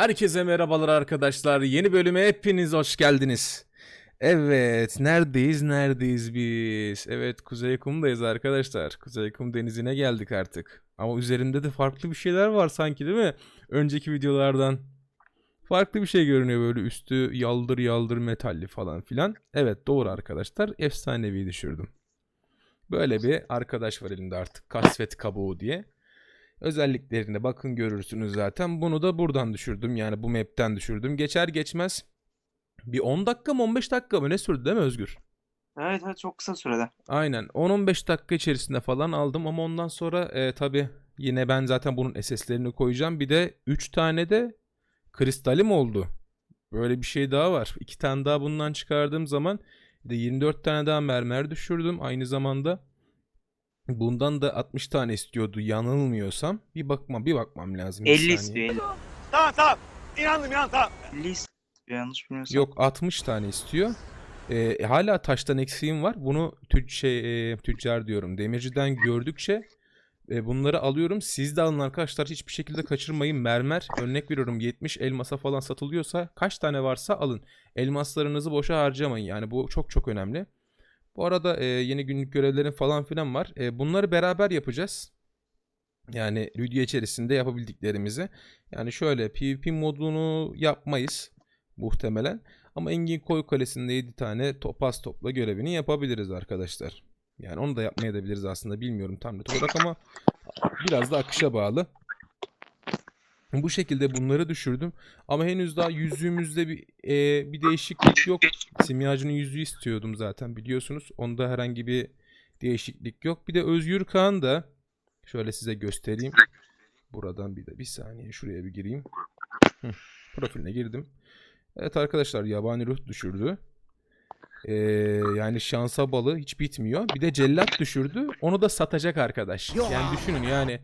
Herkese merhabalar arkadaşlar. Yeni bölüme hepiniz hoş geldiniz. Evet, neredeyiz? Neredeyiz biz? Evet, Kuzey Kum'dayız arkadaşlar. Kuzey Kum denizine geldik artık. Ama üzerinde de farklı bir şeyler var sanki değil mi? Önceki videolardan. Farklı bir şey görünüyor böyle üstü yaldır yaldır metalli falan filan. Evet doğru arkadaşlar. Efsanevi düşürdüm. Böyle bir arkadaş var elinde artık. Kasvet kabuğu diye. Özelliklerine bakın görürsünüz zaten. Bunu da buradan düşürdüm. Yani bu map'ten düşürdüm. Geçer geçmez bir 10 dakika mı 15 dakika mı ne sürdü değil mi Özgür? Evet evet çok kısa sürede. Aynen 10-15 dakika içerisinde falan aldım ama ondan sonra e, tabi yine ben zaten bunun SS'lerini koyacağım. Bir de 3 tane de kristalim oldu. Böyle bir şey daha var. 2 tane daha bundan çıkardığım zaman de 24 tane daha mermer düşürdüm. Aynı zamanda bundan da 60 tane istiyordu yanılmıyorsam. Bir bakmam bir bakmam lazım. bir 50 saniye. istiyor 50. Tamam tamam. İnandım inan tamam. 50 istiyor yanlış bilmiyorsam. Yok 60 tane istiyor. Ee, hala taştan eksiğim var. Bunu tüc şey, e, tüccar diyorum. Demirciden gördükçe e, bunları alıyorum. Siz de alın arkadaşlar. Hiçbir şekilde kaçırmayın. Mermer örnek veriyorum 70 elmasa falan satılıyorsa kaç tane varsa alın. Elmaslarınızı boşa harcamayın. Yani bu çok çok önemli. Bu arada e, yeni günlük görevlerin falan filan var. E, bunları beraber yapacağız. Yani video içerisinde yapabildiklerimizi. Yani şöyle PvP modunu yapmayız muhtemelen. Ama Engin Koy Kalesi'nde 7 tane topaz topla görevini yapabiliriz arkadaşlar. Yani onu da yapmayabiliriz aslında bilmiyorum tam net olarak ama biraz da akışa bağlı. Bu şekilde bunları düşürdüm. Ama henüz daha yüzüğümüzde bir, e, bir değişiklik yok. Simyacının yüzüğü istiyordum zaten biliyorsunuz. Onda herhangi bir değişiklik yok. Bir de Özgür Kağan da şöyle size göstereyim. Buradan bir de bir saniye şuraya bir gireyim. Hı, profiline girdim. Evet arkadaşlar yabani ruh düşürdü. Ee, yani şansa balı hiç bitmiyor. Bir de cellat düşürdü. Onu da satacak arkadaş. Yani düşünün yani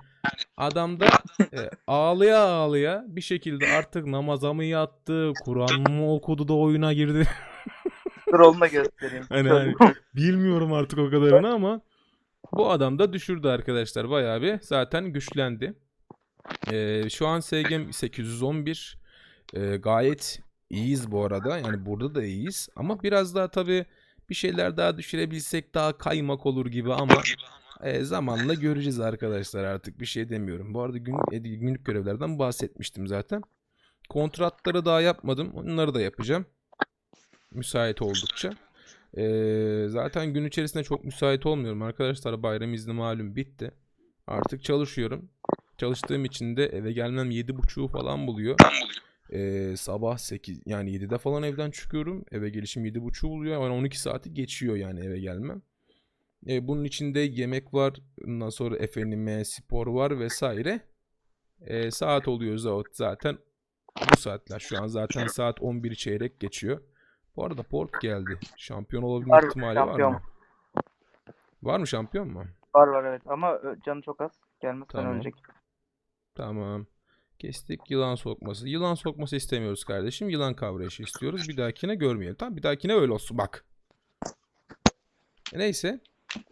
adam da e, ağlıya ağlıya bir şekilde artık namaza mı yattı, Kur'an mı okudu da oyuna girdi. Dur da göstereyim. Hani, hani bilmiyorum artık o kadarını ama bu adam da düşürdü arkadaşlar bayağı bir. Zaten güçlendi. Ee, şu an SGM 811 Ee, gayet iyiyiz bu arada. Yani burada da iyiyiz. Ama biraz daha tabii bir şeyler daha düşürebilsek daha kaymak olur gibi ama e, zamanla göreceğiz arkadaşlar artık bir şey demiyorum. Bu arada gün, e, günlük görevlerden bahsetmiştim zaten. Kontratları daha yapmadım. Onları da yapacağım. Müsait oldukça. Ee, zaten gün içerisinde çok müsait olmuyorum arkadaşlar. Bayram izni malum bitti. Artık çalışıyorum. Çalıştığım için de eve gelmem 7.30'u falan buluyor. Ee, sabah 8 yani 7'de falan evden çıkıyorum. Eve gelişim 7.30 buluyor. Yani 12 saati geçiyor yani eve gelmem. Ee, bunun içinde yemek var. Ondan sonra efendime spor var vesaire. Ee, saat oluyor za- zaten bu saatler şu an zaten saat 11 çeyrek geçiyor. Bu arada Port geldi. Şampiyon olabilme Var, ihtimali var şampiyon. mı? Var mı şampiyon mu? Var var evet ama canı çok az. Gelmezsen Tamam. ölecek. Tamam. Kestik yılan sokması. Yılan sokması istemiyoruz kardeşim. Yılan kavrayışı istiyoruz. Bir dahakine görmeyelim. Tamam bir dahakine öyle olsun bak. Neyse.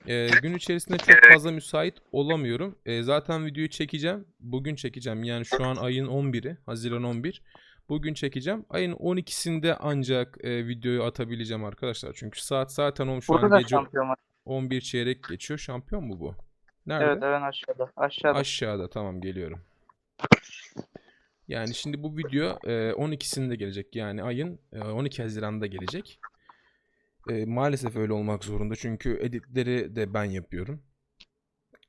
Ee, gün içerisinde çok fazla müsait olamıyorum. Ee, zaten videoyu çekeceğim. Bugün çekeceğim. Yani şu an ayın 11'i. Haziran 11. Bugün çekeceğim. Ayın 12'sinde ancak e, videoyu atabileceğim arkadaşlar. Çünkü saat zaten on- şu Burada an gece şampiyon var. 11 çeyrek geçiyor. Şampiyon mu bu? Nerede? Evet evet aşağıda. Aşağıda. Aşağıda tamam geliyorum. Yani şimdi bu video e, 12'sinde gelecek. Yani ayın e, 12 Haziran'da gelecek. E, maalesef öyle olmak zorunda. Çünkü editleri de ben yapıyorum.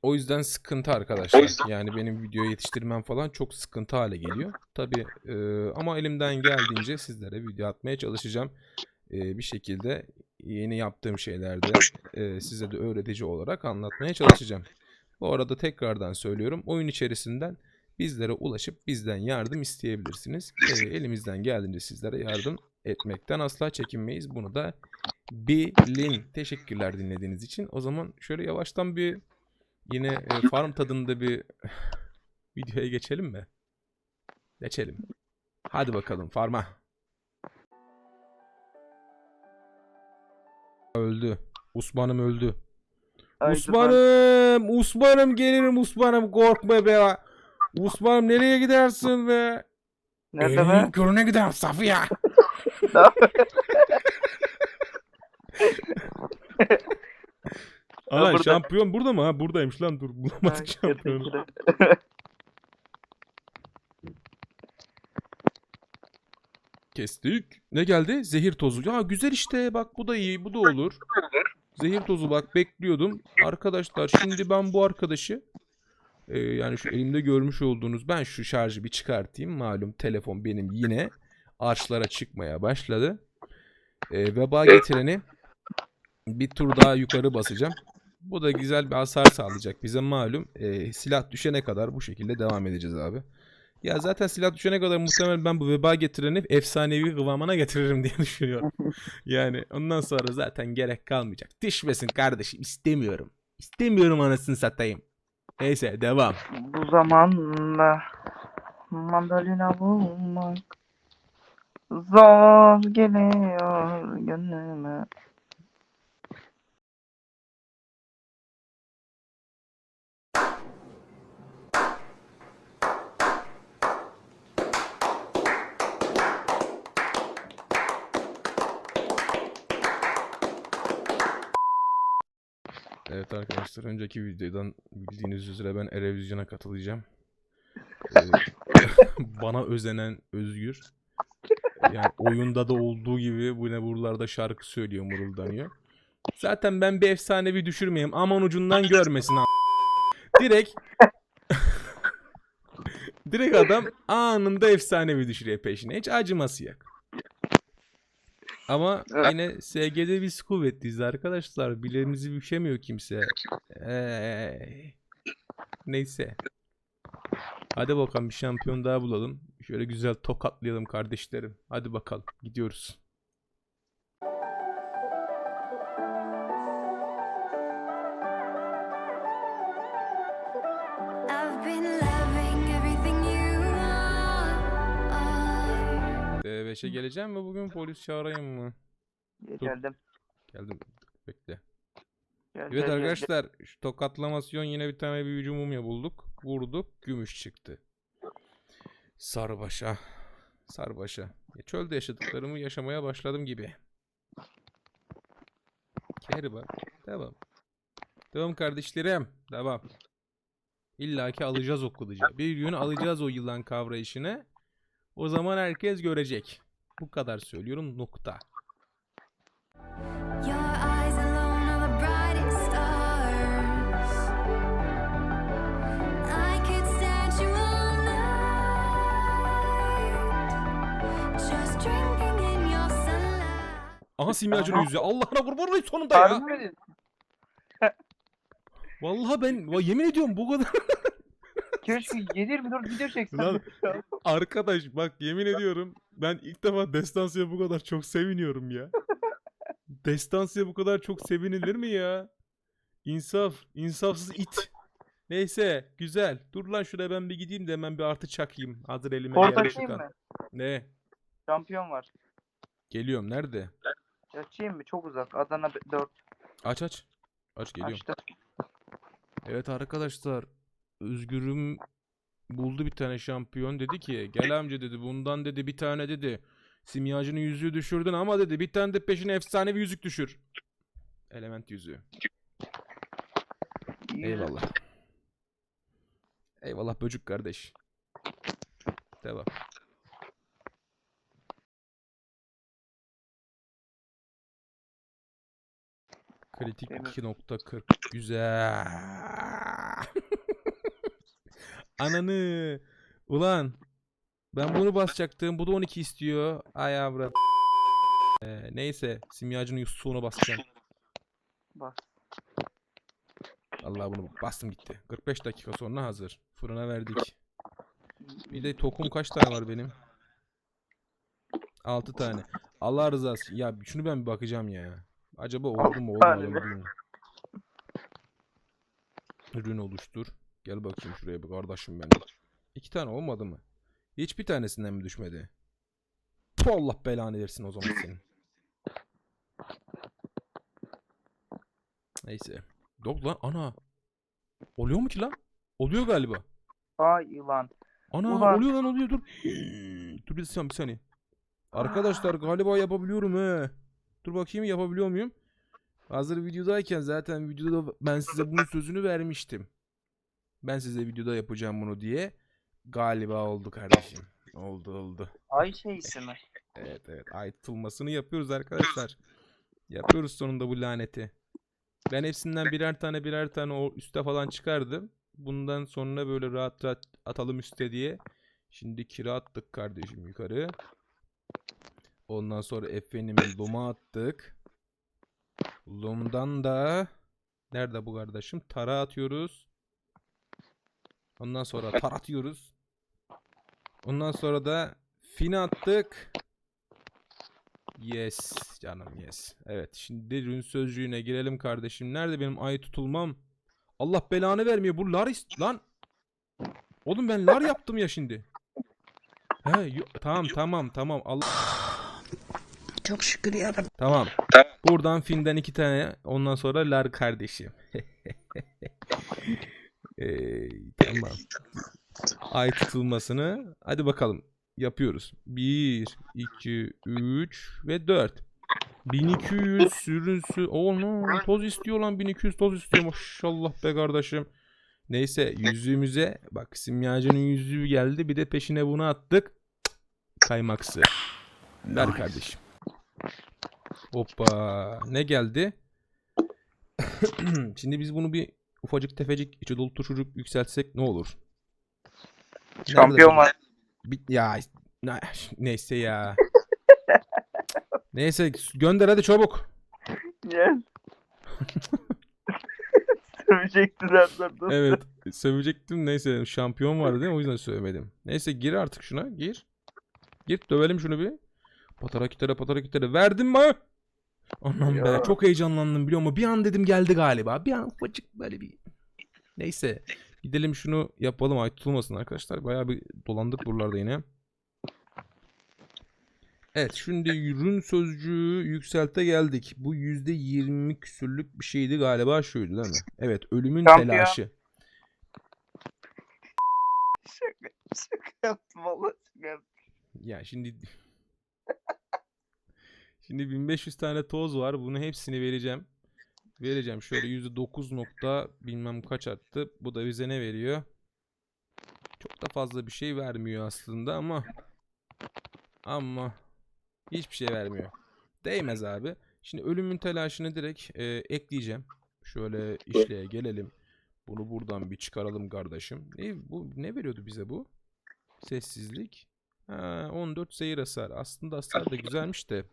O yüzden sıkıntı arkadaşlar. Yani benim videoyu yetiştirmem falan çok sıkıntı hale geliyor. Tabii e, ama elimden geldiğince sizlere video atmaya çalışacağım. E, bir şekilde yeni yaptığım şeylerde e, size de öğretici olarak anlatmaya çalışacağım. Bu arada tekrardan söylüyorum. Oyun içerisinden bizlere ulaşıp bizden yardım isteyebilirsiniz. Ee, elimizden geldiğince sizlere yardım etmekten asla çekinmeyiz. Bunu da bilin. Teşekkürler dinlediğiniz için. O zaman şöyle yavaştan bir yine e, farm tadında bir videoya geçelim mi? Geçelim. Hadi bakalım farma. Öldü. Osman'ım öldü. Osman'ım, Osman'ım gelirim Osman'ım korkma be. Osman'ım nereye gidersin be? Nerede Elinin be? körüne gidelim Safiye. Ne yapıyor? Alan burada. şampiyon burada mı? Ha buradaymış lan dur bulamadık Ay, şampiyonu. Kestik. Ne geldi? Zehir tozu. Ya güzel işte bak bu da iyi bu da olur. Zehir tozu bak bekliyordum. Arkadaşlar şimdi ben bu arkadaşı e, yani şu elimde görmüş olduğunuz ben şu şarjı bir çıkartayım. Malum telefon benim yine arşlara çıkmaya başladı. E, veba getireni bir tur daha yukarı basacağım. Bu da güzel bir hasar sağlayacak bize malum. E, silah düşene kadar bu şekilde devam edeceğiz abi. Ya zaten silah düşene kadar muhtemelen ben bu veba getireni efsanevi kıvamına getiririm diye düşünüyorum. yani ondan sonra zaten gerek kalmayacak. Düşmesin kardeşim istemiyorum. İstemiyorum anasını satayım. Neyse devam. Bu zamanda mandalina bulmak zor geliyor gönlüme. Evet arkadaşlar önceki videodan bildiğiniz üzere ben Erevizyon'a katılacağım. Ee, bana özenen Özgür. Yani oyunda da olduğu gibi bu ne buralarda şarkı söylüyor mırıldanıyor. Zaten ben bir efsanevi düşürmeyeyim. Aman ucundan görmesin Direkt Direkt adam anında efsanevi düşürüyor peşine. Hiç acıması yok. Ama Evet. yine SG'de biz kuvvetliyiz arkadaşlar. Bileğimizi bükemiyor kimse. Ee, neyse. Hadi bakalım bir şampiyon daha bulalım. Şöyle güzel tokatlayalım kardeşlerim. Hadi bakalım gidiyoruz. D5'e geleceğim mi bugün polis çağırayım mı? Geldim. Geldim. Bekle. Gel, Evet gel, gel, gel. arkadaşlar şu tokatlamasyon yine bir tane büyücü mumya bulduk. Vurduk gümüş çıktı. Sarbaşa. Sarbaşa. Ya çölde yaşadıklarımı yaşamaya başladım gibi. Kehribar. Devam. Devam kardeşlerim. Devam. İlla ki alacağız o kılıcı. Bir gün alacağız o yılan kavrayışını. O zaman herkes görecek. Bu kadar söylüyorum nokta. Aha simyacının yüzü. Allah'ına kurban olayım sonunda ya. Harbi? Vallahi ben va- yemin ediyorum bu kadar. Keşke 7-24 video çeksen. Lan- Arkadaş bak yemin ediyorum ben ilk defa Destansı'ya bu kadar çok seviniyorum ya. Destansı'ya bu kadar çok sevinilir mi ya? İnsaf, insafsız it. Neyse güzel. Dur lan şuraya ben bir gideyim de hemen bir artı çakayım. Hazır elime geldi açayım mı? Ne? Şampiyon var. Geliyorum nerede? Açayım mı? Çok uzak. Adana 4 Aç aç. Aç geliyorum. açtı. Evet arkadaşlar. Özgür'üm buldu bir tane şampiyon dedi ki gel amca dedi bundan dedi bir tane dedi simyacının yüzüğü düşürdün ama dedi bir tane de peşine efsanevi yüzük düşür. Element yüzüğü. Eyvallah. Eyvallah böcük kardeş. Devam. Kritik Demir. 2.40 güzel. Ananı. Ulan. Ben bunu basacaktım. Bu da 12 istiyor. Ay avrat. Ee, neyse. Simyacının yusuğuna basacağım. Bas. Allah bunu bastım gitti. 45 dakika sonra hazır. Fırına verdik. Bir de tokum kaç tane var benim? 6 tane. Allah rızası. Ya şunu ben bir bakacağım ya. Acaba oldu mu olmadı mı. Ürün oluştur. Gel bakayım şuraya bir kardeşim benim. İki tane olmadı mı? Hiçbir tanesinden mi düşmedi? Puh, Allah belanı versin o zaman senin. Neyse. Yok lan ana. Oluyor mu ki lan? Oluyor galiba. Ay yılan. Ana Ulan. oluyor lan oluyor dur. dur bir saniye bir saniye. Arkadaşlar galiba yapabiliyorum he. Dur bakayım yapabiliyor muyum? Hazır videodayken zaten videoda ben size bunun sözünü vermiştim. Ben size videoda yapacağım bunu diye. Galiba oldu kardeşim. Oldu oldu. Ay şeysi mi? Evet evet ay tutulmasını yapıyoruz arkadaşlar. Yapıyoruz sonunda bu laneti. Ben hepsinden birer tane birer tane o üste falan çıkardım. Bundan sonra böyle rahat rahat atalım üste diye. Şimdi kira attık kardeşim yukarı. Ondan sonra efendim Lum'a attık. Lum'dan da nerede bu kardeşim? Tara atıyoruz. Ondan sonra tar atıyoruz. Ondan sonra da fin attık. Yes canım yes. Evet şimdi rün sözcüğüne girelim kardeşim. Nerede benim ay tutulmam? Allah belanı vermiyor. Bu lar lan. Oğlum ben lar yaptım ya şimdi. He tamam tamam tamam. Allah Çok şükür ya Tamam. Buradan finden iki tane. Ondan sonra lar kardeşim. Ee, tamam. Ay tutulmasını. Hadi bakalım. Yapıyoruz. 1, 2, 3 ve 4. 1200 sürünsü. Oh no. Toz istiyor lan. 1200 toz istiyor. Maşallah be kardeşim. Neyse yüzüğümüze bak simyacının yüzüğü geldi. Bir de peşine bunu attık. Kaymaksı. Ver kardeşim. Hoppa. Ne geldi? Şimdi biz bunu bir ufacık tefecik içi dolu turşucuk yükseltsek ne olur? Şampiyon var. Ya ne- neyse ya. neyse gönder hadi çabuk. Gel. Sövecektiler dur. Evet sövecektim neyse şampiyon vardı değil mi o yüzden sövmedim. Neyse gir artık şuna gir. Gir dövelim şunu bir. Patara kitere patara kitere verdim mi? Anam be Ya. çok heyecanlandım biliyor musun? Bir an dedim geldi galiba. Bir an ufacık böyle bir. Neyse gidelim şunu yapalım ay tutulmasın arkadaşlar. Bayağı bir dolandık buralarda yine. Evet şimdi ürün sözcüğü yükselte geldik. Bu %20 küsürlük bir şeydi galiba şuydu değil mi? Evet ölümün Şampiyon. telaşı. Şaka, şaka yaptım valla şaka yaptım. Ya şimdi Şimdi 1500 tane toz var. Bunu hepsini vereceğim. Vereceğim. Şöyle %9 nokta bilmem kaç arttı. Bu da bize ne veriyor? Çok da fazla bir şey vermiyor aslında ama ama hiçbir şey vermiyor. Değmez abi. Şimdi ölümün telaşını direkt e, ekleyeceğim. Şöyle işleye gelelim. Bunu buradan bir çıkaralım kardeşim. Ne bu ne veriyordu bize bu? Sessizlik. Ha, 14 seyir hasar. Aslında hasar da güzelmiş de.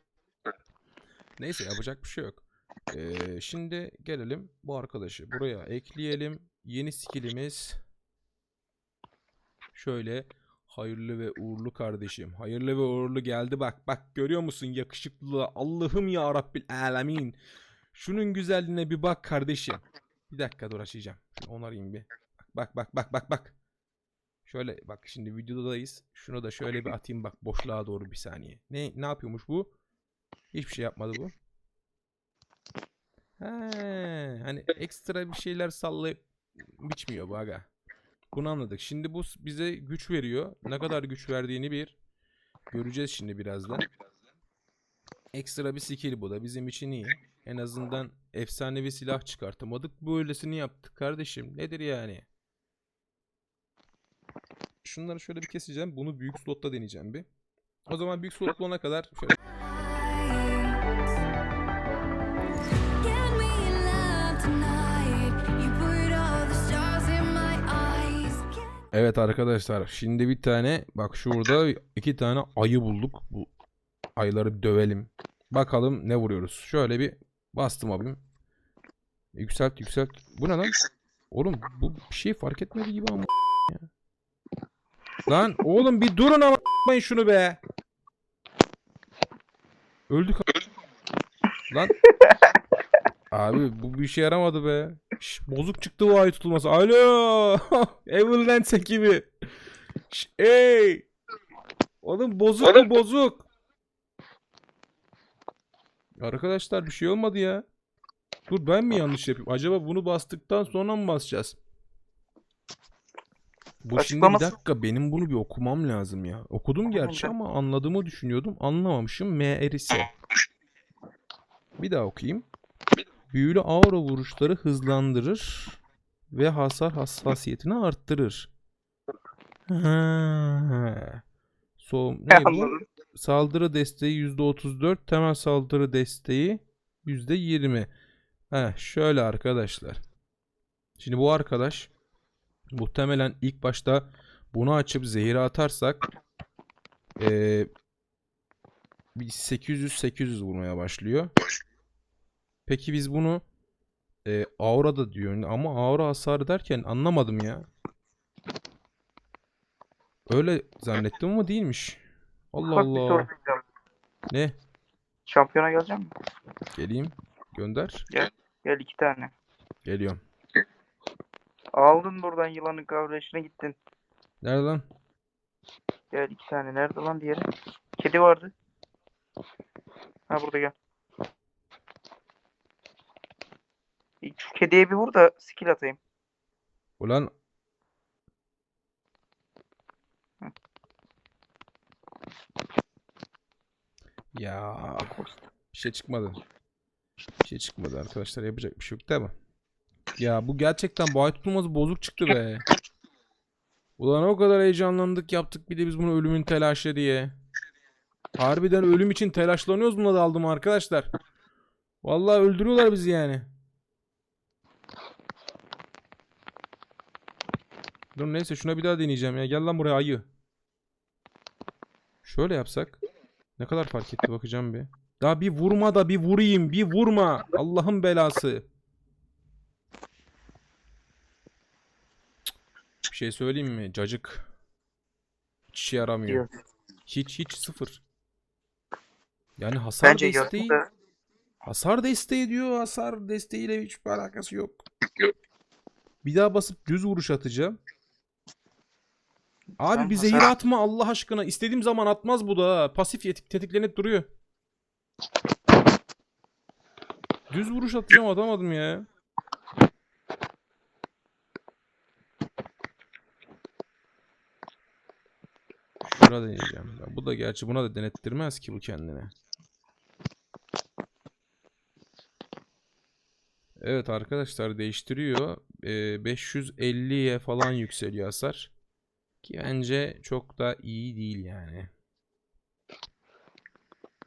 Neyse yapacak bir şey yok. Ee, şimdi gelelim bu arkadaşı buraya ekleyelim. Yeni skillimiz şöyle hayırlı ve uğurlu kardeşim. Hayırlı ve uğurlu geldi bak. Bak görüyor musun yakışıklılığa? Allah'ım ya Rabbil alemin. Şunun güzelliğine bir bak kardeşim. Bir dakika dur açacağım. Onarayım bir. Bak bak bak bak bak. Şöyle bak şimdi videodayız. Şunu da şöyle bir atayım bak boşluğa doğru bir saniye. Ne ne yapıyormuş bu? Hiçbir şey yapmadı bu. He, hani ekstra bir şeyler sallayıp biçmiyor bu aga. Bunu anladık. Şimdi bu bize güç veriyor. Ne kadar güç verdiğini bir göreceğiz şimdi birazdan. Ekstra bir skill bu da bizim için iyi. En azından efsanevi silah çıkartamadık. Böylesini yaptık kardeşim. Nedir yani? Şunları şöyle bir keseceğim. Bunu büyük slotta deneyeceğim bir. O zaman büyük slot olana kadar şöyle Evet arkadaşlar şimdi bir tane bak şurada iki tane ayı bulduk. Bu ayıları dövelim. Bakalım ne vuruyoruz. Şöyle bir bastım abim. Yükselt yükselt. Bu ne lan? Oğlum bu bir şey fark etmedi gibi ama ya. Lan oğlum bir durun ama şunu be. Öldük. Lan. Abi bu bir işe yaramadı be. Şş, bozuk çıktı bu ay tutulması. Alo. Evil Lens ekibi. Şş, ey. Oğlum bozuk mu bozuk? Arkadaşlar bir şey olmadı ya. Dur ben mi yanlış yapayım? Acaba bunu bastıktan sonra mı basacağız? Bu şimdi bir dakika benim bunu bir okumam lazım ya. Okudum gerçi ama anladığımı düşünüyordum. Anlamamışım. M erise. Bir daha okuyayım. Büyülü aura vuruşları hızlandırır ve hasar hassasiyetini arttırır. Ha. So, ne bu? Saldırı desteği %34, temel saldırı desteği %20. Heh, şöyle arkadaşlar. Şimdi bu arkadaş muhtemelen ilk başta bunu açıp zehiri atarsak bir 800-800 vurmaya başlıyor. Peki biz bunu eee aura da diyor ama aura hasarı derken anlamadım ya. Öyle zannettim ama değilmiş. Allah soru Allah. Ne? Şampiyona geleceğim mi? Geleyim. Gönder. Gel iki tane. Geliyorum. Aldın buradan yılanın kavrayışına gittin. Nerede lan? Gel iki tane. Nerede lan diğeri? Kedi vardı. Ha burada gel. İlk Şu kediye bir vur da skill atayım. Ulan. Ya bir şey çıkmadı. Bir şey çıkmadı arkadaşlar yapacak bir şey yok değil mi? Ya bu gerçekten bu ay tutulması bozuk çıktı be. Ulan o kadar heyecanlandık yaptık bir de biz bunu ölümün telaşı diye. Harbiden ölüm için telaşlanıyoruz buna da aldım arkadaşlar. Vallahi öldürüyorlar bizi yani. Dur neyse şuna bir daha deneyeceğim ya. Gel lan buraya ayı. Şöyle yapsak. Ne kadar fark etti bakacağım bir. Daha bir vurma da bir vurayım. Bir vurma. Allah'ın belası. Bir şey söyleyeyim mi? Cacık. Hiç işe yaramıyor. Hiç hiç sıfır. Yani hasar Bence desteği. da Hasar desteği diyor. Hasar desteğiyle hiçbir alakası yok. Bir daha basıp düz vuruş atacağım. Abi Sen bir hasar- zehir atma Allah aşkına. İstediğim zaman atmaz bu da. ha. Pasif yetik tetiklenip duruyor. Düz vuruş atacağım atamadım ya. Şura deneyeceğim. Ya bu da gerçi buna da denettirmez ki bu kendine. Evet arkadaşlar değiştiriyor. Ee, 550'ye falan yükseliyor hasar. Ki bence çok da iyi değil yani.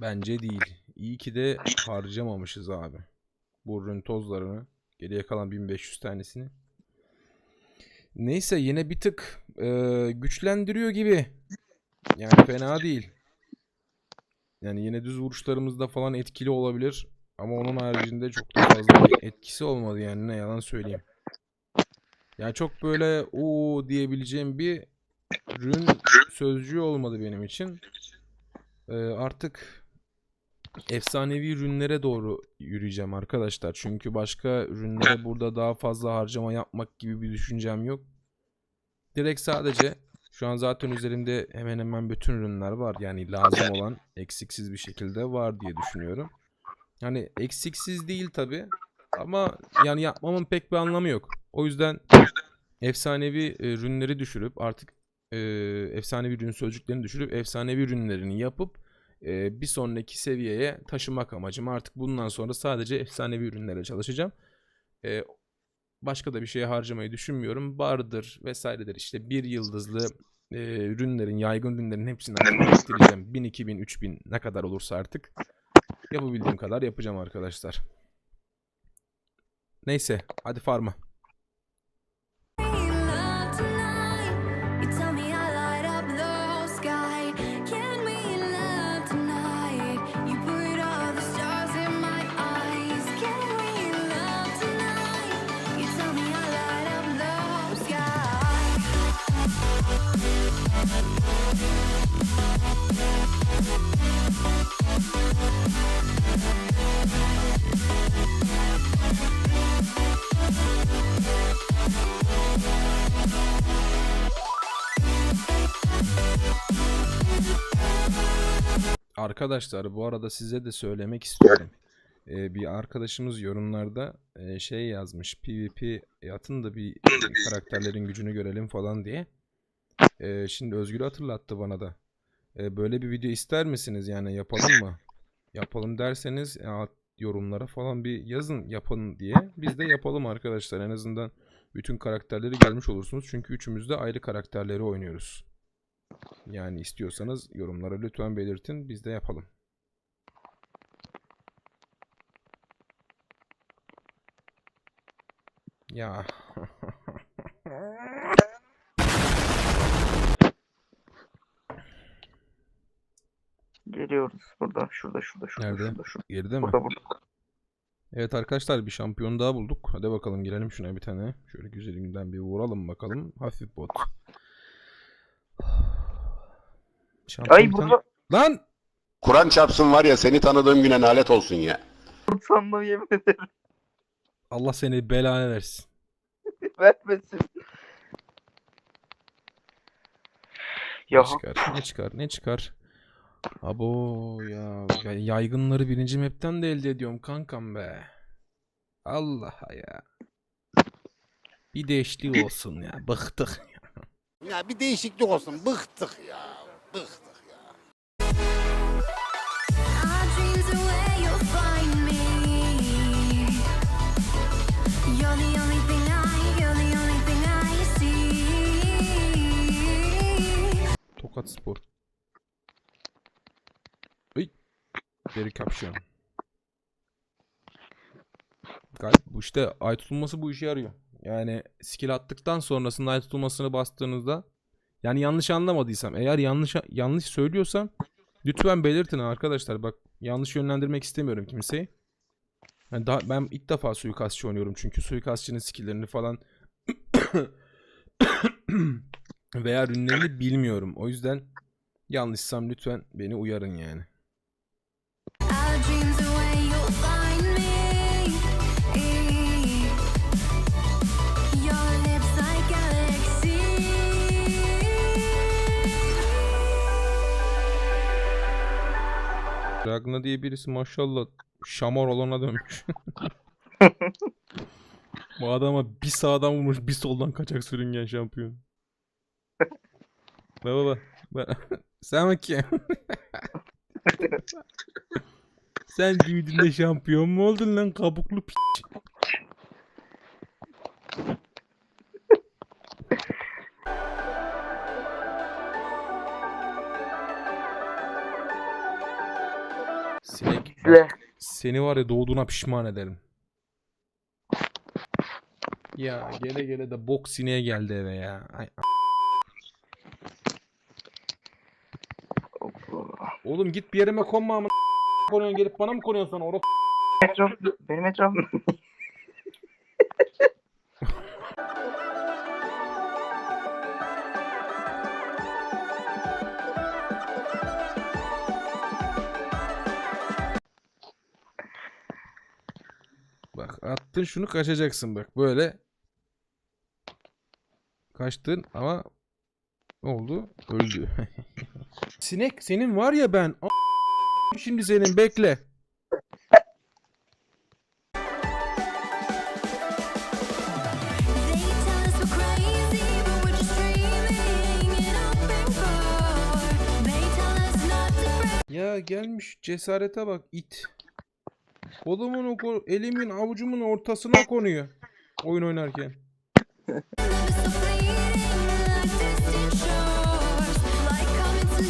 Bence değil. İyi ki de harcamamışız abi. Bu ürün tozlarını. Geriye kalan 1500 tanesini. Neyse yine bir tık e, güçlendiriyor gibi. Yani fena değil. Yani yine düz vuruşlarımızda falan etkili olabilir. Ama onun haricinde çok da fazla bir etkisi olmadı yani ne yalan söyleyeyim. Yani çok böyle o diyebileceğim bir rün sözcüğü olmadı benim için. Ee, artık efsanevi ürünlere doğru yürüyeceğim arkadaşlar. Çünkü başka ürünlere burada daha fazla harcama yapmak gibi bir düşüncem yok. Direkt sadece şu an zaten üzerimde hemen hemen bütün ürünler var. Yani lazım olan eksiksiz bir şekilde var diye düşünüyorum. Yani eksiksiz değil tabi ama yani yapmamın pek bir anlamı yok. O yüzden efsanevi e, ürünleri düşürüp artık e, efsanevi ürün sözcüklerini düşürüp efsanevi ürünlerini yapıp e, bir sonraki seviyeye taşımak amacım. Artık bundan sonra sadece efsanevi ürünlere çalışacağım. E, başka da bir şeye harcamayı düşünmüyorum. Bardır vesairedir işte bir yıldızlı e, ürünlerin, yaygın ürünlerin hepsini artık biriktireceğim. 1000, 2000, 3000 ne kadar olursa artık yapabildiğim kadar yapacağım arkadaşlar. Neyse hadi farma. Arkadaşlar bu arada size de söylemek istiyorum. Ee, bir arkadaşımız yorumlarda e, şey yazmış. PvP atın da bir karakterlerin gücünü görelim falan diye. Ee, şimdi Özgür hatırlattı bana da. Ee, böyle bir video ister misiniz yani yapalım mı? Yapalım derseniz ya, yorumlara falan bir yazın yapın diye. Biz de yapalım arkadaşlar. En azından bütün karakterleri görmüş olursunuz. Çünkü üçümüz de ayrı karakterleri oynuyoruz. Yani istiyorsanız yorumlara lütfen belirtin. Biz de yapalım. Ya. Geliyoruz burada. Şurada şurada şurada. Nerede? Şurada, şurada. Geride mi? Burada burada. Evet arkadaşlar bir şampiyon daha bulduk. Hadi bakalım girelim şuna bir tane. Şöyle güzelinden bir vuralım bakalım. Hafif bot. Şampiyon Ay burada Lan! Kur'an çarpsın var ya seni tanıdığım güne nalet olsun ya. sandım yemin ederim. Allah seni belanı versin. Vermesin. Ya Ne çıkar? Ne çıkar? Ne çıkar? Abo ya. ya yaygınları birinci map'ten de elde ediyorum kankam be. Allah ya. Bir değişiklik olsun ya. Bıktık. Ya bir değişiklik olsun. Bıktık ya. Bıktık ya. Our dreams are where you'll find me. You're the only thing I, you're the only thing I see. Tokat Spor. Ay. Deri kapşon. Galip bu işte ay tutulması bu işe yarıyor. Yani skill attıktan sonrasında ay tutulmasını bastığınızda yani yanlış anlamadıysam eğer yanlış yanlış söylüyorsam lütfen belirtin arkadaşlar. Bak yanlış yönlendirmek istemiyorum kimseyi. Yani daha, ben ilk defa suikastçı oynuyorum çünkü suikastçının skill'lerini falan veya ürünlerini bilmiyorum. O yüzden yanlışsam lütfen beni uyarın yani. Ragna diye birisi maşallah şamar olana dönmüş. Bu adama bir sağdan vurmuş bir soldan kaçak sürüngen şampiyon. Baba baba. Ba- Sen bakayım. Sen büyüdüğünde şampiyon mu oldun lan kabuklu piç? Sinek. İzle. Seni var ya doğduğuna pişman ederim. Ya gele gele de bok sineğe geldi eve ya. Ay, a- Oğlum git bir yerime konma ama konuyorsun gelip bana mı konuyorsun sen orası? Etraf, benim etrafım. Bak attın şunu kaçacaksın bak böyle. Kaçtın ama ne oldu? Öldü. Sinek senin var ya ben. a- Şimdi senin bekle. Ya gelmiş cesarete bak it. Kolumun elimin avucumun ortasına konuyor. Oyun oynarken. So fleeting like distant shores, like comets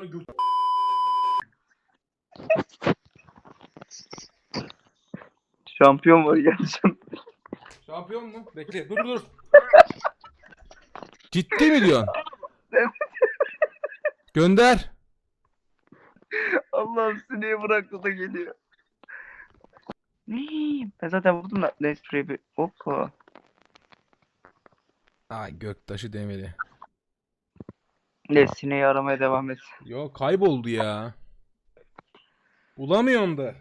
and Şampiyon var geleceğim. Şampiyon mu? Bekle dur dur. Ciddi mi diyorsun? Gönder. Allah'ım sineği bıraktı da geliyor. Niii, Ben zaten vurdum da. Neyse şuraya bir. Hoppa. Ay göktaşı demeli. Ne sineği aramaya devam et. Yo kayboldu ya. Bulamıyorum da.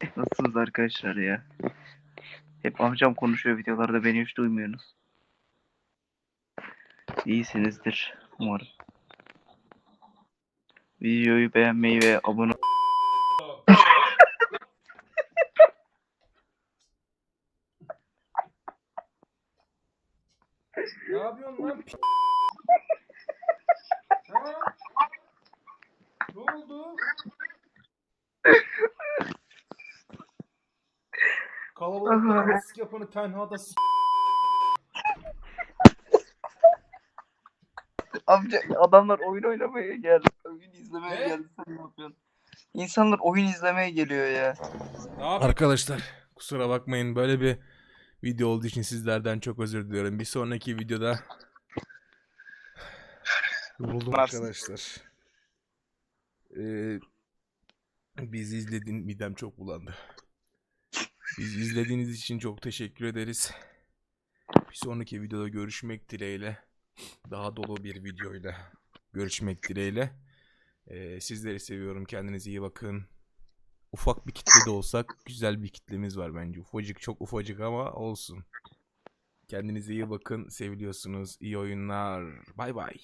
Nasılsınız arkadaşlar ya? Hep amcam konuşuyor videolarda beni hiç duymuyorsunuz. İyisinizdir umarım. Videoyu beğenmeyi ve abone Ne yapıyorsun lan? Ha? Ne oldu? Kalabalıkta yapanı tenhada s- Amca adamlar oyun oynamaya geldi. Oyun izlemeye Ne? geldi. Sen ne yapıyorsun? İnsanlar oyun izlemeye geliyor ya. Arkadaşlar kusura bakmayın böyle bir video olduğu için sizlerden çok özür diliyorum. Bir sonraki videoda yoruldum Varsın. arkadaşlar. Ee, bizi izlediğin midem çok bulandı. Bizi izlediğiniz için çok teşekkür ederiz. Bir sonraki videoda görüşmek dileğiyle. Daha dolu bir videoyla görüşmek dileğiyle. Ee, sizleri seviyorum. Kendinize iyi bakın ufak bir kitle de olsak güzel bir kitlemiz var bence. Ufacık çok ufacık ama olsun. Kendinize iyi bakın. Seviliyorsunuz. İyi oyunlar. Bay bay.